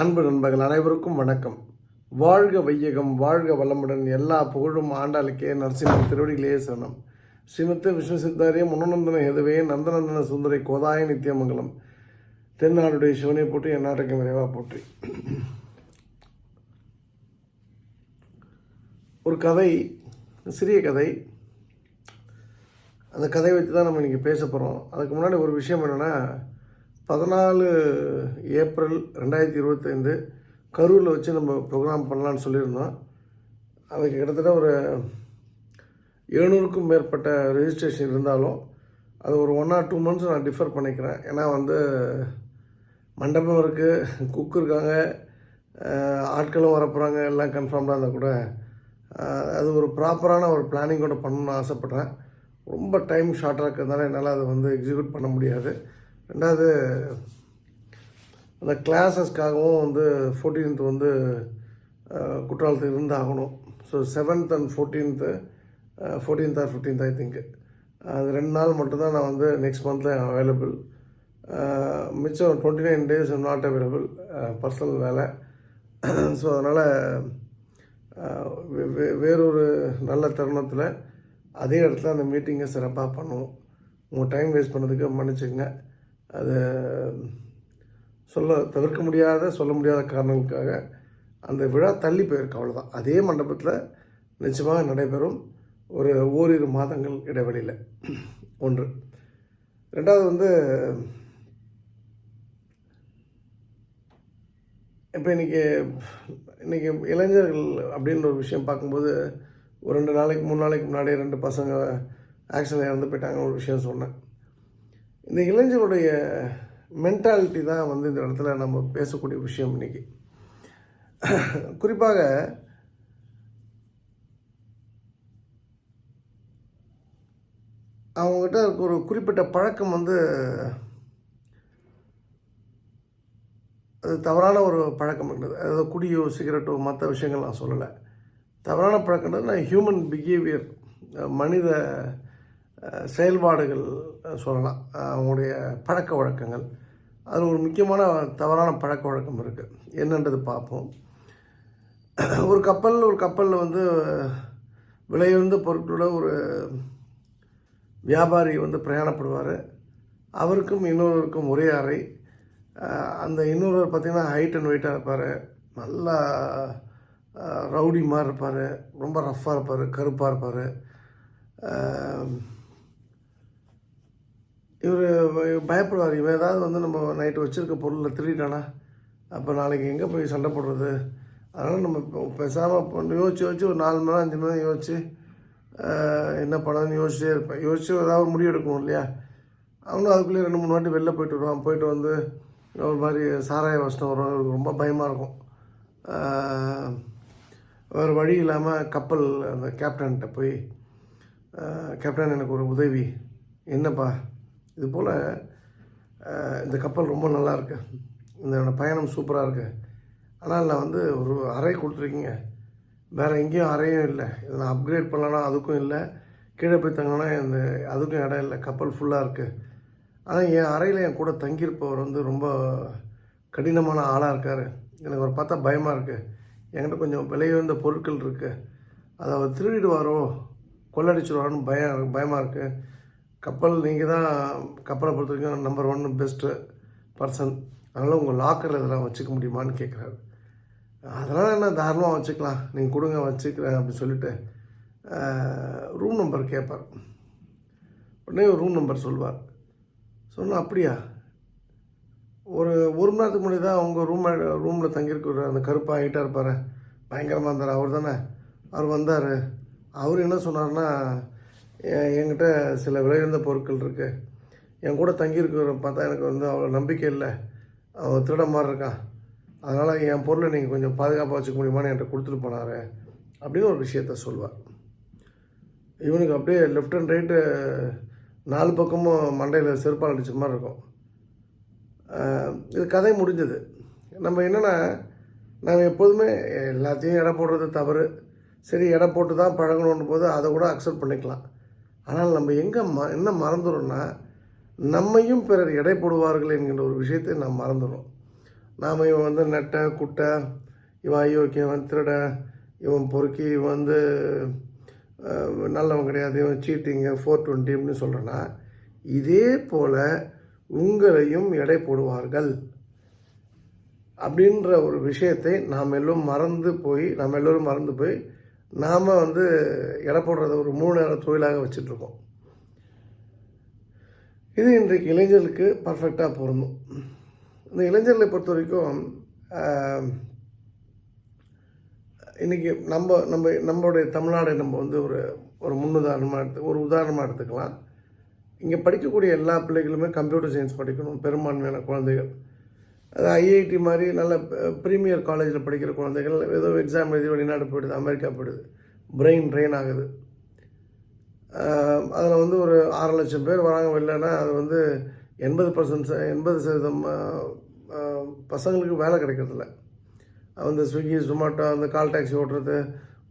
அன்பு நண்பர்கள் அனைவருக்கும் வணக்கம். வாழ்க வையகம் வாழ்க வளமுடன் எல்லா புகழும் ஆண்டாளுக்கே நரசிம்மன் திருவடிகளே சரணம். ஸ்ரீமத்து விஷ்ணு சித்தாரிய முனநந்தன எதுவே நந்தநந்தன சுந்தரி கோதாய நித்தியமங்கலம் தென்னாடுடைய சிவனை போற்றி எந்நாட்டுக்கு விரைவாக போற்றி. ஒரு கதை சிறிய கதை. அந்த கதையை வச்சு தான் நம்ம இன்றைக்கி பேச போகிறோம் அதுக்கு முன்னாடி ஒரு விஷயம் என்னென்னா பதினாலு ஏப்ரல் ரெண்டாயிரத்தி இருபத்தைந்து கரூரில் வச்சு நம்ம ப்ரோக்ராம் பண்ணலான்னு சொல்லியிருந்தோம். அதுக்கு கிட்டத்தட்ட ஒரு எழுநூறுக்கும் மேற்பட்ட ரெஜிஸ்ட்ரேஷன் இருந்தாலும் அது ஒரு ஒன் ஆர் டூ மந்த்ஸ் நான் டிஃபர் பண்ணிக்கிறேன். ஏன்னா வந்து மண்டபம் இருக்குது குக் இருக்காங்க ஆட்களும் வரப்போகிறாங்க எல்லாம் கன்ஃபார்ம்டாக இருந்தால் கூட அது ஒரு ப்ராப்பரான ஒரு பிளானிங்கோட பண்ணணும்னு ஆசைப்பட்றேன். ரொம்ப டைம் ஷார்ட்டாக இருக்கிறதுனால என்னால் அதை வந்து எக்ஸிக்யூட் பண்ண முடியாது. ரெண்டாவது அந்த கிளாஸஸ்க்காகவும் வந்து ஃபோர்டீன்த் வந்து குற்றாலத்தில் இருந்தாகணும். So seventh and fourteenth fourteenth or fifteenth I think அது ரெண்டு நாள் மட்டும்தான் நான் வந்து நெக்ஸ்ட் மந்தில் அவைலபிள் மிச்சம் twenty nine days not available personal வேலை. ஸோ அதனால் வேறொரு நல்ல தருணத்தில் அதே இடத்துல அந்த மீட்டிங்கை சிறப்பாக பண்ணுவோம். உங்கள் டைம் வேஸ்ட் பண்ணதுக்கு மன்னிச்சுங்க அது சொல்ல தவிர்க்க முடியாத சொல்ல முடியாத காரணங்களுக்காக அந்த விழா தள்ளி போயிருக்கு அவ்வளோதான் அதே மண்டபத்தில் நிச்சயமாக நடைபெறும் ஒரு ஓரிரு மாதங்கள் இடைவெளியில். ஒன்று. ரெண்டாவது வந்து இப்போ இன்றைக்கி இன்றைக்கி இளைஞர்கள் அப்படின்ற ஒரு விஷயம் பார்க்கும்போது ஒரு ரெண்டு நாளைக்கு மூணு நாளைக்கு முன்னாடி ரெண்டு பசங்க ஆக்சிடென்ட் இறந்து போயிட்டாங்கன்னு ஒரு விஷயம் சொன்னேன். இந்த இளைஞருடைய மென்டாலிட்டி தான் வந்து இந்த இடத்துல நம்ம பேசக்கூடிய விஷயம் இன்றைக்கி குறிப்பாக அவங்ககிட்ட ஒரு குறிப்பிட்ட பழக்கம் வந்து அது தவறான ஒரு பழக்கம் இருந்தது. அதாவது குடியோ சிகரெட்டோ மற்ற விஷயங்கள் நான் சொல்லலை. தவறான பழக்கம்ன்றது நான் ஹியூமன் பிஹேவியர் மனித செயல்பாடுகள் சொல்லலாம். அவங்களுடைய பழக்க வழக்கங்கள். அதில் ஒரு முக்கியமான தவறான பழக்க வழக்கம் இருக்குது என்னன்றது பார்ப்போம். ஒரு கப்பல் ஒரு கப்பலில் வந்து விலையுந்த பொருட்களோட ஒரு வியாபாரி வந்து பிரயாணப்படுவார். அவருக்கும் இன்னொருவருக்கும் ஒரே அறை. அந்த இன்னொருவர் பார்த்திங்கன்னா ஹைட் அண்ட் வெயிட்டாக இருப்பார். நல்லா ரவுடி மாதிரி இருப்பார். ரொம்ப ரஃப்பாக இருப்பார். கருப்பாக இருப்பார். இவர் பயப்படுவார். இவன் ஏதாவது வந்து நம்ம நைட்டு வச்சுருக்க பொருளை திருடிட்டானா? அப்போ நாளைக்கு எங்கே போய் சண்டை போடுறது? அதனால் நம்ம இப்போ பேசாமல் யோசிச்சு யோசிச்சு ஒரு நாலு மணி நேரம் அஞ்சு மணி நேரம் யோசிச்சு என்ன பண்ணணும்னு யோசிச்சே இருப்பேன். யோசிச்சு ஏதாவது முடிவு எடுக்கணும் இல்லையா? அவனும் அதுக்குள்ளேயே ரெண்டு மூணு வாட்டி வெளில போயிட்டு வருவான். போயிட்டு வந்து ஒரு மாதிரி சாராய வசனம் வரும். இவருக்கு ரொம்ப பயமாக இருக்கும். வேறு வழி இல்லாமல் கப்பல் அந்த கேப்டன்கிட்ட போய் கேப்டன் எனக்கு ஒரு உதவி. என்னப்பா? இது போல் இந்த கப்பல் ரொம்ப நல்லா இருக்கு இந்த பயணம் சூப்பராக இருக்குது ஆனால் நான் வந்து ஒரு அறை கொடுத்துருக்கீங்க. வேறு எங்கேயும் அறையும் இல்லை. இதை நான் அப்கிரேட் பண்ணலன்னா அதுக்கும் இல்லை. கீழே போய் தங்கினா இந்த அதுக்கும் இடம் இல்லை. கப்பல் ஃபுல்லாக இருக்குது ஆனால் என் அறையில் என் கூட தங்கியிருப்பவர் வந்து ரொம்ப கடினமான ஆளாக இருக்கார். எனக்கு அவர் பார்த்தா பயமாக இருக்குது என்கிட்ட கொஞ்சம் விலை உயர்ந்த பொருட்கள் இருக்குது அதை அவர் திருடிடுவாரோ கொள்ளடிச்சிடுவாரோன்னு பயம் பயமாக இருக்குது கப்பல் நீங்கள் தான் கப்பலை பொறுத்த வரைக்கும் நம்பர் ஒன் பெஸ்ட்டு பர்சன் அதனால் உங்கள் லாக்கரில் இதெல்லாம் வச்சுக்க முடியுமான்னு கேட்குறாரு அதெல்லாம் என்ன தாராளமாக வச்சுக்கலாம். நீங்கள் கொடுங்க வச்சுக்கிறேன் அப்படின்னு சொல்லிட்டு ரூம் நம்பர் கேட்பார் உடனே ஒரு ரூம் நம்பர் சொல்வார். சொன்னால் அப்படியா? ஒரு ஒரு மணி நேரத்துக்கு முன்னாடி தான் உங்கள் ரூம் ரூமில் தங்கியிருக்கிற அந்த கருப்பாக ஹைட்டாக இருப்பார். பயங்கரமாக இருந்தார். அவர் தானே? அவர் வந்தார். அவர் என்ன சொன்னார்னா என்கிட்ட சில விலையுயர்ந்த பொருட்கள் இருக்குது என் கூட தங்கியிருக்கிற பார்த்தா எனக்கு வந்து அவ்வளோ நம்பிக்கை இல்லை. அவன் திருட மாதிரி இருக்கான். அதனால் என் பொருளை நீங்கள் கொஞ்சம் பாதுகாப்பாக வச்சுக்க முடியுமான்னு என்கிட்ட கொடுத்துட்டு போனார். அப்படின்னு ஒரு விஷயத்த சொல்வார் இவனுக்கு அப்படியே லெஃப்ட் அண்ட் ரைட்டு நாலு பக்கமும் மண்டையில் செருப்பால் அடித்த மாதிரி இருக்கும். இது கதை முடிஞ்சது. நம்ம என்னென்னா நம்ம எப்போதுமே எல்லாத்தையும் எடை போடுறது தவறு. சரி எடை போட்டு தான் பழகணுன்ற போது அதை கூட அக்செப்ட் பண்ணிக்கலாம். ஆனால் நம்ம எங்கே ம என்ன மறந்துடும்னா நம்மையும் பிறர் எடை போடுவார்கள் என்கின்ற ஒரு விஷயத்தை நாம் மறந்துடும் நாம் இவன் வந்து நெட்டை குட்டை இவன் அயோக்கியவன் திருட இவன் பொறுக்கி இவன் வந்து நல்லவன் கிடையாது இவன் சீட்டிங்கு ஃபோர் டுவெண்ட்டி அப்படின்னு சொல்கிறேன்னா இதே போல் உங்களையும் எடை போடுவார்கள். அப்படின்ற ஒரு விஷயத்தை நாம் எல்லோரும் மறந்து போய் நாம் எல்லோரும் மறந்து போய் நாம் வந்து எடை போடுறத ஒரு மூணு நேரம் தொழிலாக வச்சிட்ருக்கோம். இது இன்றைக்கு இளைஞர்களுக்கு பர்ஃபெக்டாக பொருந்தும். இந்த இளைஞர்களை பொறுத்த வரைக்கும் இன்றைக்கி நம்ம நம்ம நம்மளுடைய தமிழ்நாடை நம்ம வந்து ஒரு ஒரு முன்னுதாரணமாக எடுத்து ஒரு உதாரணமாக எடுத்துக்கலாம். இங்கே படிக்கக்கூடிய எல்லா பிள்ளைகளுமே கம்ப்யூட்டர் சயின்ஸ் படிக்கணும். பெரும்பான்மையான குழந்தைகள். அது ஐஐடி மாதிரி நல்ல ப்ரீமியர் காலேஜில் படிக்கிற குழந்தைகள் ஏதோ எக்ஸாம் எழுதி வெளிநாடு போயிடுது அமெரிக்கா போயிடுது. பிரெயின் ட்ரெயின் ஆகுது. அதில் வந்து ஒரு ஆறு லட்சம் பேர் வராங்க இல்லைன்னா அது வந்து எண்பது பர்சன்ட் எண்பது சதவீதம் பசங்களுக்கு வேலை கிடைக்கிறதில்ல. அந்த ஸ்விக்கி ஜொமேட்டோ அந்த கால் டாக்ஸி ஓட்டுறது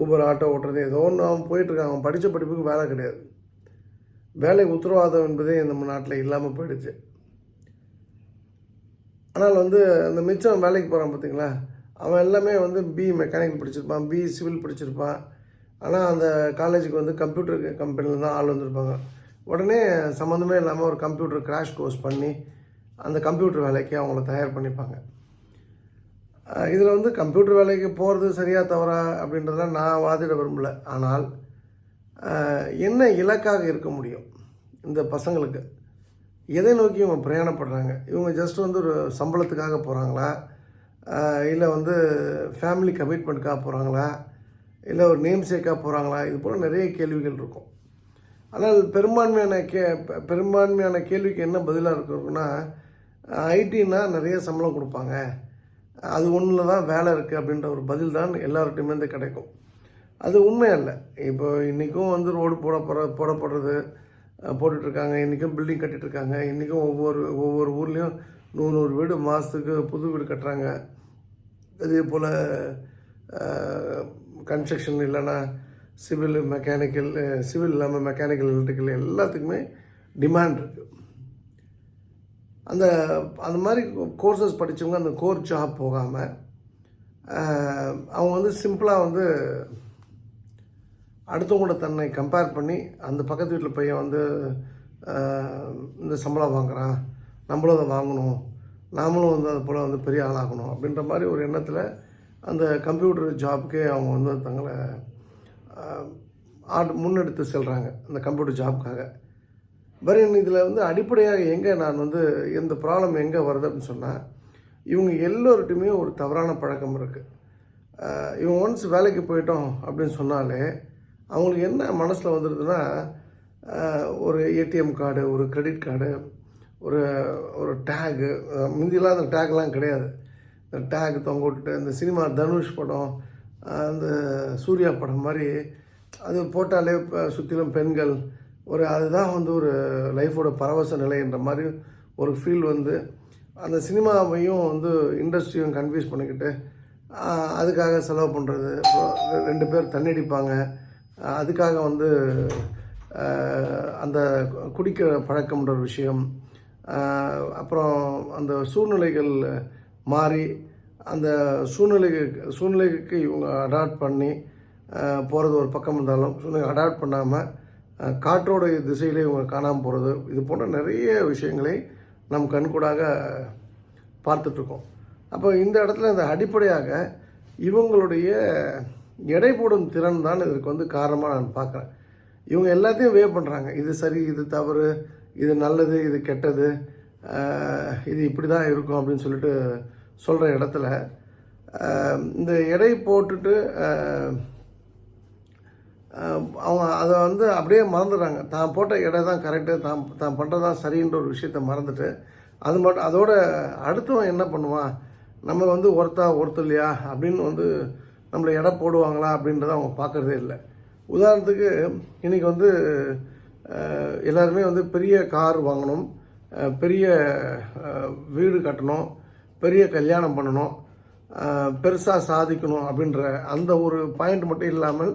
ஊபர் ஆட்டோ ஓட்டுறது ஏதோ ஒன்று அவன் போயிட்டுருக்கான் அவன் படித்த படிப்புக்கு வேலை கிடையாது. வேலை உத்தரவாதம் என்பதே நம்ம நாட்டில் இல்லாமல் போயிடுச்சு. ஆனால் வந்து அந்த மிச்சம் வேலைக்கு போகிறான் பார்த்தீங்களா அவன் எல்லாமே வந்து பி மெக்கானிக்கல் படிச்சிருப்பான் பி சிவில் படிச்சிருப்பான். ஆனால் அந்த காலேஜுக்கு வந்து கம்ப்யூட்டர் கம்பெனியில் தான் ஆள் வந்திருப்பாங்க. உடனே சம்மந்தமே இல்லாமல் ஒரு கம்ப்யூட்டர் கிராஷ் கோர்ஸ் பண்ணி அந்த கம்ப்யூட்டர் வேலைக்கு அவங்கள தயார் பண்ணிப்பாங்க. இதில் வந்து கம்ப்யூட்டர் வேலைக்கு போகிறது சரியாக தவறா அப்படின்றதெல்லாம் நான் வாதிட விரும்பலை. ஆனால் என்ன இலக்காக இருக்க முடியும் இந்த பசங்களுக்கு? எதை நோக்கி இவங்க பிரயாணப்படுறாங்க? இவங்க ஜஸ்ட் வந்து ஒரு சம்பளத்துக்காக போகிறாங்களா இல்லை வந்து ஃபேமிலி கமிட்மெண்ட்காக போகிறாங்களா இல்லை ஒரு நேம் சேக்காக போகிறாங்களா இது போல் நிறைய கேள்விகள் இருக்கும். ஆனால் பெரும்பான்மையான கே பெரும்பான்மையான கேள்விக்கு என்ன பதிலாக இருக்குன்னா ஐடின்னா நிறைய சம்பளம் கொடுப்பாங்க. அது ஒன்றில் தான் வேலை இருக்குது அப்படின்ற ஒரு பதில் தான் எல்லார்கிட்டையுமே கிடைக்கும். அது உண்மை அல்ல இப்போ இன்றைக்கும் வந்து ரோடு போட போகிற போடப்படுறது போட்டுட்ருக்காங்க. இன்றைக்கும் பில்டிங் கட்டிகிட்ருக்காங்க இன்றைக்கும் ஒவ்வொரு ஒவ்வொரு ஊர்லேயும் நூறு நூறு வீடு மாதத்துக்கு புது வீடு கட்டுறாங்க. அதே போல் கன்ஸ்ட்ரக்ஷன் இல்லைன்னா சிவில் மெக்கானிக்கல் சிவில் இல்லாமல் மெக்கானிக்கல் எலக்ட்ரிக்கல் எல்லாத்துக்குமே டிமாண்ட் இருக்குது அந்த அந்த மாதிரி கோர்சஸ் படித்தவங்க அந்த கோர் ஜாப் போகாமல் அவங்க வந்து சிம்பிளாக வந்து அடுத்தவங்களோட தன்னை கம்பேர் பண்ணி அந்த பக்கத்து வீட்டில் பையன் வந்து இந்த சம்பளம் வாங்குறான் நம்மளும் அதை வாங்கணும் நாமளும் வந்து அது போல் வந்து பெரிய ஆளாகணும் அப்படின்ற மாதிரி ஒரு எண்ணத்தில் அந்த கம்ப்யூட்டர் ஜாப்புக்கே அவங்க வந்து தங்களை ஆட் முன்னெடுத்து செல்கிறாங்க அந்த கம்ப்யூட்டர் ஜாப்க்காக பட் இதில் வந்து அடிப்படையாக எங்கே நான் வந்து எந்த ப்ராப்ளம் எங்கே வருது அப்படின்னு சொன்னால் இவங்க எல்லோருகிட்டையுமே ஒரு தவறான பழக்கம் இருக்குது இவங்க ஒன்ஸ் வேலைக்கு போயிட்டோம் அப்படின்னு சொன்னாலே அவங்களுக்கு என்ன மனசில் வந்துடுதுன்னா ஒரு ஏடிஎம் கார்டு ஒரு கிரெடிட் கார்டு ஒரு ஒரு டேகு முந்திலாம் அந்த டேக்லாம் கிடையாது. இந்த டேக் தொங்க விட்டுட்டு இந்த சினிமா தனுஷ் படம் அந்த சூர்யா படம் மாதிரி அது போட்டாலே இப்போ சுற்றிலும் பெண்கள் ஒரு அதுதான் வந்து ஒரு லைஃபோட பரவச நிலைன்ற மாதிரி ஒரு ஃபீல் வந்து அந்த சினிமாவையும் வந்து இண்டஸ்ட்ரியும் கன்ஃபியூஸ் பண்ணிக்கிட்டு அதுக்காக செலவு பண்ணுறது ரெண்டு பேர் தண்ணி அடிப்பாங்க அதுக்காக வந்து அந்த குடிக்கிற பழக்கம்ன்ற ஒரு விஷயம் அப்புறம் அந்த சூழ்நிலைகள் மாறி அந்த சூழ்நிலைக்கு சூழ்நிலைக்கு இவங்க அடாப்ட் பண்ணி போகிறது ஒரு பக்கம் இருந்தாலும் சூழ்நிலை அடாப்ட் பண்ணாமல் காற்றோட திசையிலே இவங்க காணாமல் போகிறது இது போன்ற நிறைய விஷயங்களை நம் கண்கூடாக பார்த்துட்ருக்கோம் அப்போ இந்த இடத்துல இந்த அடிப்படையாக இவங்களுடைய எடை போடும் திறன் தான் இதற்கு வந்து காரணமாக நான் பார்க்குறேன். இவங்க எல்லாத்தையும் வே பண்ணுறாங்க இது சரி இது தவறு இது நல்லது இது கெட்டது இது இப்படி தான் இருக்கும் அப்படின்னு சொல்லிட்டு சொல்கிற இடத்துல இந்த எடை போட்டுட்டு அவங்க அதை வந்து அப்படியே மறந்துடுறாங்க. தான் போட்ட எடை தான் கரெக்டு தான் தான் பண்ணுறது தான் சரின்ற ஒரு விஷயத்த மறந்துட்டு அது மட்டும் அதோட அடுத்தவன் என்ன பண்ணுவான்? நம்ம வந்து ஒருத்தா ஒருத்தர் இல்லையா? அப்படின்னு வந்து நம்மளை எடை போடுவாங்களா அப்படின்றத அவங்க பார்க்குறதே இல்லை. உதாரணத்துக்கு இன்றைக்கி வந்து எல்லாருமே வந்து பெரிய கார் வாங்கணும் பெரிய வீடு கட்டணும் பெரிய கல்யாணம் பண்ணணும் பெருசாக சாதிக்கணும் அப்படின்ற அந்த ஒரு பாயிண்ட் மட்டும் இல்லாமல்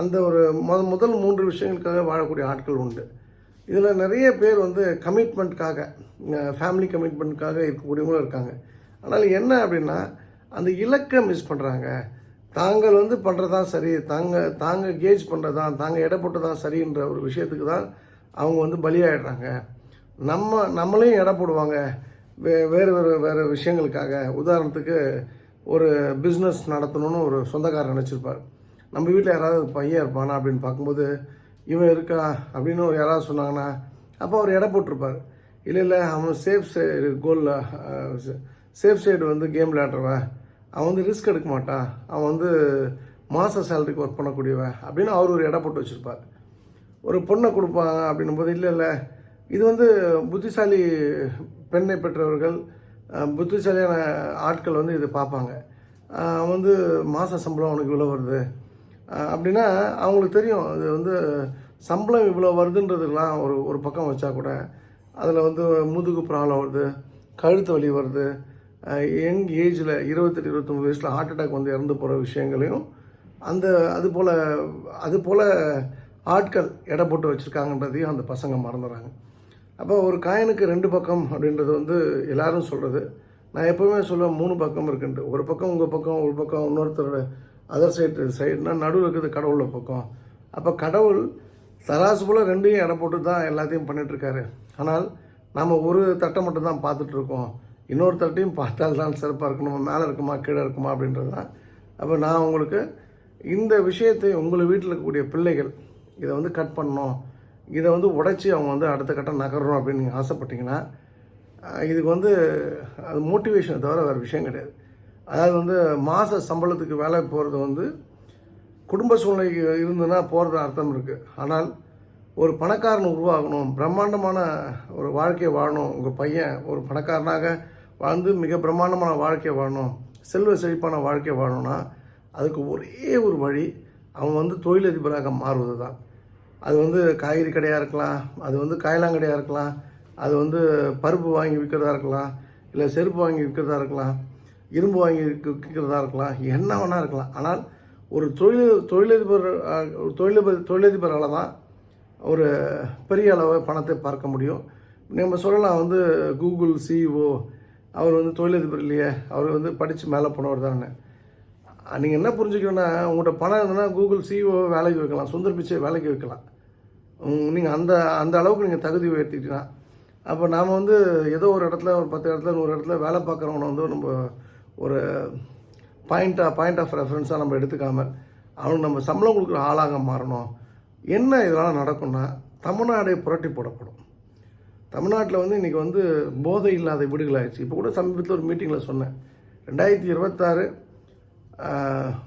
அந்த ஒரு முத முதல் மூன்று விஷயங்களுக்காக வாழக்கூடிய ஆட்கள் உண்டு. இதில் நிறைய பேர் வந்து கமிட்மெண்ட்காக ஃபேமிலி கமிட்மெண்ட்காக இருக்கக்கூடியவங்களும் இருக்காங்க. ஆனால் என்ன அப்படின்னா அந்த இலக்கை மிஸ் பண்ணுறாங்க தாங்கள் வந்து பண்ணுறது தான் சரி தாங்க தாங்க கேஜ் பண்ணுறது தான் தாங்க எடை போட்டு தான் சரின்ற ஒரு விஷயத்துக்கு தான் அவங்க வந்து பலியாயிடுறாங்க. நம்ம நம்மளையும் எடை போடுவாங்க. வே வேறு வேறு வேறு விஷயங்களுக்காக. உதாரணத்துக்கு ஒரு பிஸ்னஸ் நடத்தணும்னு ஒரு சொந்தக்காரர் நினச்சிருப்பார். நம்ம வீட்டில் யாராவது பையன் இருப்பானா அப்படின்னு பார்க்கும்போது இவன் இருக்கா? அப்படின்னு ஒரு யாராவது சொன்னாங்கன்னா அப்போ அவர் எடை போட்டிருப்பார். இல்லை இல்லை அவன் சேஃப் சைடு கோலில் சேஃப் சைடு வந்து கேம் விளையாடுறவன். அவன் வந்து ரிஸ்க் எடுக்க மாட்டான். அவன் வந்து மாத சேலரிக்கு ஒர்க் பண்ணக்கூடியவன் அப்படின்னு அவர் ஒரு இடம் போட்டு வச்சுருப்பார். ஒரு பொண்ணை கொடுப்பாங்க அப்படின்னும் போது இல்லை இல்லை இது வந்து புத்திசாலி பெண்ணை பெற்றவர்கள் புத்திசாலியான ஆட்கள் வந்து இதை பார்ப்பாங்க. அவன் வந்து மாத சம்பளம் அவனுக்கு இவ்வளோ வருது. அப்படின்னா அவங்களுக்கு தெரியும் அது வந்து சம்பளம் இவ்வளோ வருதுன்றதுலாம் ஒரு ஒரு பக்கம் வச்சா கூட அதில் வந்து முதுகு ப்ராப்ளம் வருது கழுத்து வலி வருது யங் ஏஜில் இருபத்தெட்டு இருபத்தொம்பது வயசில் ஹார்ட் அட்டாக் வந்து இறந்து போகிற விஷயங்களையும் அந்த அது போல் அது போல் ஆட்கள் எடை போட்டு வச்சுருக்காங்கன்றதையும் அந்த பசங்க மறந்துடுறாங்க அப்போ ஒரு காயினுக்கு ரெண்டு பக்கம் அப்படின்றது வந்து எல்லாரும் சொல்கிறது நான் எப்போவுமே சொல்லுவேன் மூணு பக்கம் இருக்குன்ட்டு. ஒரு பக்கம் உங்கள் பக்கம் ஒரு பக்கம் இன்னொருத்தரோட அதர் சைடு சைடுனா நடுவில் இருக்கிறது கடவுளோட பக்கம். அப்போ கடவுள் தராசு போல் ரெண்டையும் எடை போட்டு தான் எல்லாத்தையும் பண்ணிகிட்ருக்காரு ஆனால் நம்ம ஒரு தட்டை மட்டும் தான் பார்த்துட்ருக்கோம் இன்னொருத்தர்கிட்டையும் பார்த்தால் தான் சிறப்பாக இருக்கும் நம்ம மேலே இருக்குமா? கீழே இருக்குமா? அப்படின்றது தான் அப்போ நான் உங்களுக்கு இந்த விஷயத்தை உங்கள் வீட்டில் இருக்கக்கூடிய பிள்ளைகள் இதை வந்து கட் பண்ணணும். இதை வந்து உடைச்சி அவங்க வந்து அடுத்த கட்டம் நகரணும் அப்படின்னு நீங்கள் ஆசைப்பட்டீங்கன்னா இதுக்கு வந்து அது மோட்டிவேஷனை தவிர வேறு விஷயம் கிடையாது. அதாவது வந்து மாத சம்பளத்துக்கு வேலை போகிறது வந்து குடும்ப சூழ்நிலை இருந்ததுன்னா போகிறது அர்த்தம் இருக்குது ஆனால் ஒரு பணக்காரன் உருவாகணும் பிரம்மாண்டமான ஒரு வாழ்க்கையை வாழணும் உங்கள் பையன் ஒரு பணக்காரனாக வாழ்ந்து மிக பிரம்மாண்டமான வாழ்க்கையை வாழணும் செல்வ செழிப்பான வாழ்க்கையை வாழணும்னா அதுக்கு ஒரே ஒரு வழி அவன் வந்து தொழிலதிபராக மாறுவது தான் அது வந்து காய்கறி கடையாக இருக்கலாம் அது வந்து காயலாங்கடையாக இருக்கலாம் அது வந்து பருப்பு வாங்கி விற்கிறதா இருக்கலாம் இல்லை செருப்பு வாங்கி விற்கிறதா இருக்கலாம் இரும்பு வாங்கி விற்கிறதா இருக்கலாம் என்ன வேணா இருக்கலாம். ஆனால் ஒரு தொழில் தொழிலதிபர் தொழிலதிபர் தொழிலதிபரால் தான் ஒரு பெரிய அளவு பணத்தை பார்க்க முடியும். நம்ம சொல்லலாம் வந்து கூகுள் சிஇஓ அவர் வந்து தொழிலதிபர் இல்லையே அவர் வந்து படித்து மேலே போனவர் தானே நீங்கள் என்ன புரிஞ்சுக்கணும்னா உங்கள்கிட்ட பணம் இருந்ததுன்னா கூகுள் சிஇஓ வேலைக்கு வைக்கலாம் சுந்தர் பிச்சை வேலைக்கு வைக்கலாம். நீங்கள் அந்த அந்த அளவுக்கு நீங்கள் தகுதி உயர்த்திக்கிட்டீங்கன்னா அப்போ நாம் வந்து ஏதோ ஒரு இடத்துல ஒரு பத்து இடத்துல நூறு இடத்துல வேலை பார்க்குறவனை வந்து நம்ம ஒரு பாயிண்ட்டாக பாயிண்ட் ஆஃப் ரெஃபரன்ஸாக நம்ம எடுத்துக்காமல் அவனுக்கு நம்ம சம்பளம் கொடுக்குற ஆளாக மாறணும். என்ன இதெல்லாம் நடக்கும்னா தமிழ்நாடே புரட்டி போடப்படும். தமிழ்நாட்டில் வந்து இன்றைக்கி வந்து போதை இல்லாத வீடுகள் ஆயிடுச்சு இப்போ கூட சமீபத்தில் ஒரு மீட்டிங்கில் சொன்னேன். ரெண்டாயிரத்தி இருபத்தாறு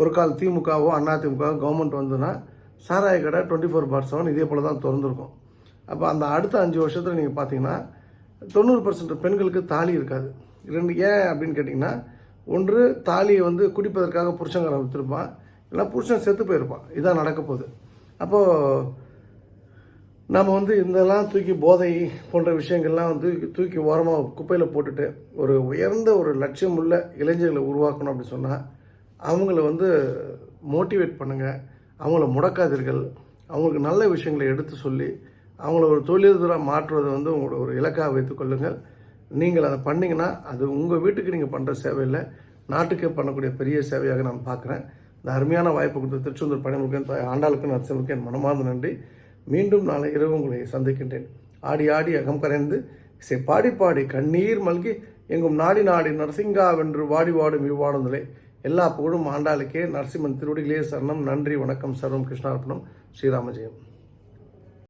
ஒரு கால் திமுகவோ அண்ணா திமுகவோ கவர்மெண்ட் வந்துன்னா சாராய கடை டுவெண்ட்டி ஃபோர் பார் செவன் இதே போல் தான் திறந்துருக்கும். அப்போ அந்த அடுத்த அஞ்சு வருஷத்தில் நீங்கள் பார்த்தீங்கன்னா தொண்ணூறு பர்சன்ட் பெண்களுக்கு தாலி இருக்காது. ரெண்டு ஏன் அப்படின்னு கேட்டிங்கன்னா ஒன்று தாலியை வந்து குடிப்பதற்காக புருஷங்காரன் விற்றுருப்பான் இல்லைன்னா புருஷன் செத்து போயிருப்பான். இதான் நடக்க போகுது. அப்போது நம்ம வந்து இதெல்லாம் தூக்கி போதை போன்ற விஷயங்கள்லாம் வந்து தூக்கி ஓரமாக குப்பையில் போட்டுட்டு ஒரு உயர்ந்த ஒரு லட்சியம் உள்ள இளைஞர்களை உருவாக்கணும் அப்படின்னு சொன்னால் அவங்கள வந்து மோட்டிவேட் பண்ணுங்கள் அவங்கள முடக்காதீர்கள் அவங்களுக்கு நல்ல விஷயங்களை எடுத்து சொல்லி அவங்கள ஒரு தொழிலதிபராக மாற்றுவதை வந்து உங்களோட ஒரு இலக்காக வைத்துக்கொள்ளுங்கள் நீங்கள் அதை பண்ணிங்கன்னா அது உங்கள் வீட்டுக்கு நீங்கள் பண்ணுற சேவை இல்லை நாட்டுக்கே பண்ணக்கூடிய பெரிய சேவையாக நான் பார்க்குறேன். இந்த அருமையான வாய்ப்பு கொடுத்த திருச்செந்தூர் பணிமுருகன் தாய் ஆண்டாளுக்கு நரசிம்மருக்கு என் மனமார்ந்த நன்றி. மீண்டும் நாளை இரவு உங்களை சந்திக்கின்றேன். ஆடி ஆடி அகம் கரைந்து இசை பாடி பாடி கண்ணீர் மல்கி எங்கும் நாடி நாடி நரசிங்கா வென்று வாடி வாடும் இவ்வாடுதலே எல்லா புகழும் ஆண்டாளுக்கே. நரசிம்மன் திருவடிகளே சரணம். நன்றி வணக்கம். சர்வம் கிருஷ்ணார்ப்பணம் ஸ்ரீராமஜெயம்.